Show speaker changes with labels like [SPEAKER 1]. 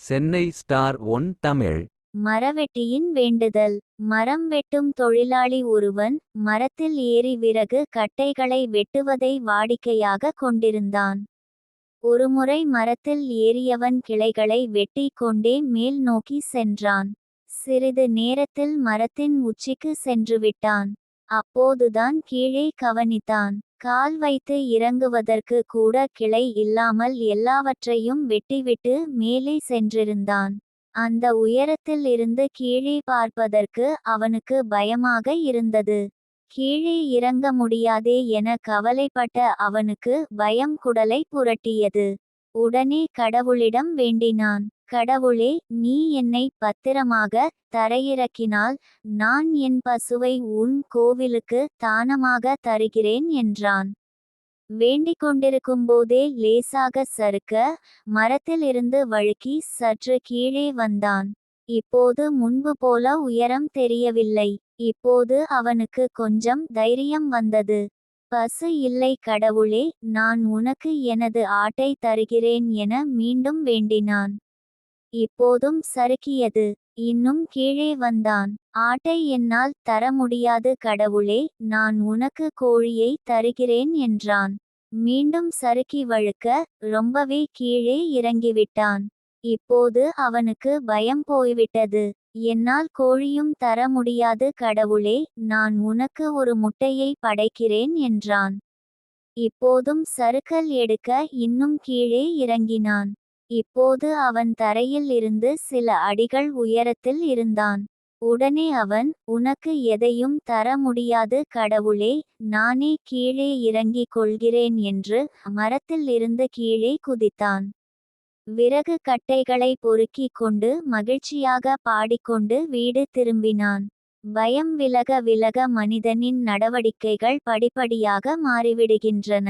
[SPEAKER 1] Chennai star one Tamil.
[SPEAKER 2] மரவெட்டியின் வேண்டுதல். மரம் வெட்டும் தொழிலாளி ஒருவன் மரத்தில் ஏறி விறகு கட்டைகளை வெட்டுவதை வாடிக்கையாக கொண்டிருந்தான். ஒருமுறை மரத்தில் ஏறியவன் கிளைகளை வெட்டிக் கொண்டே மேல் நோக்கி சென்றான். சிறிது நேரத்தில் மரத்தின் உச்சிக்கு சென்றுவிட்டான் அப்போதுதான் கீழே கவனித்தான். கால் வைத்து இறங்குவதற்கு கூட கிளை இல்லாமல் எல்லாவற்றையும் வெட்டிவிட்டு மேலே சென்றிருந்தான். அந்த உயரத்தில் இருந்து கீழே பார்ப்பதற்கு அவனுக்கு பயமாக இருந்தது. கீழே இறங்க முடியாதே என கவலைப்பட்ட அவனுக்கு பயம் குடலை புரட்டியது. உடனே கடவுளிடம் வேண்டினான். கடவுளே நீ என்னை பத்திரமாக தரையிறக்கினால் நான் என் பசுவை உன் கோவிலுக்கு தானமாக தருகிறேன் என்றான். வேண்டிக் கொண்டிருக்கும்போதே லேசாக சறுக்க மரத்திலிருந்து வழுக்கி சற்று கீழே வந்தான். இப்போது முன்பு போல உயரம் தெரியவில்லை. இப்போது அவனுக்கு கொஞ்சம் தைரியம் வந்தது. பசு இல்லை கடவுளே நான் உனக்கு எனது ஆட்டை தருகிறேன் என மீண்டும் வேண்டினான். இப்போதும் சறுக்கியது. இன்னும் கீழே வந்தான். ஆட்டை என்னால் தர முடியாது கடவுளே நான் உனக்கு கோழியை தருகிறேன் என்றான். மீண்டும் சறுக்கி வழுக்க ரொம்பவே கீழே இறங்கிவிட்டான். இப்போது அவனுக்கு பயம் போய்விட்டது. என்னால் கோழியும் தர முடியாது கடவுளே நான் உனக்கு ஒரு முட்டையை படைக்கிறேன் என்றான். இப்போதும் சறுக்கல் எடுக்க இன்னும் கீழே இறங்கினான். இப்போது அவன் தரையில் இருந்து சில அடிகள் உயரத்தில் இருந்தான். உடனே அவன் உனக்கு எதையும் தர முடியாது கடவுளே நானே கீழே இறங்கிக் கொள்கிறேன் என்று மரத்தில் இருந்து கீழே குதித்தான். விறகு கட்டைகளை பொறுக்கிக் கொண்டு மகிழ்ச்சியாக பாடிக்கொண்டு வீடு திரும்பினான். பயம் விலக விலக மனிதனின் நடவடிக்கைகள் படிப்படியாக மாறிவிடுகின்றன.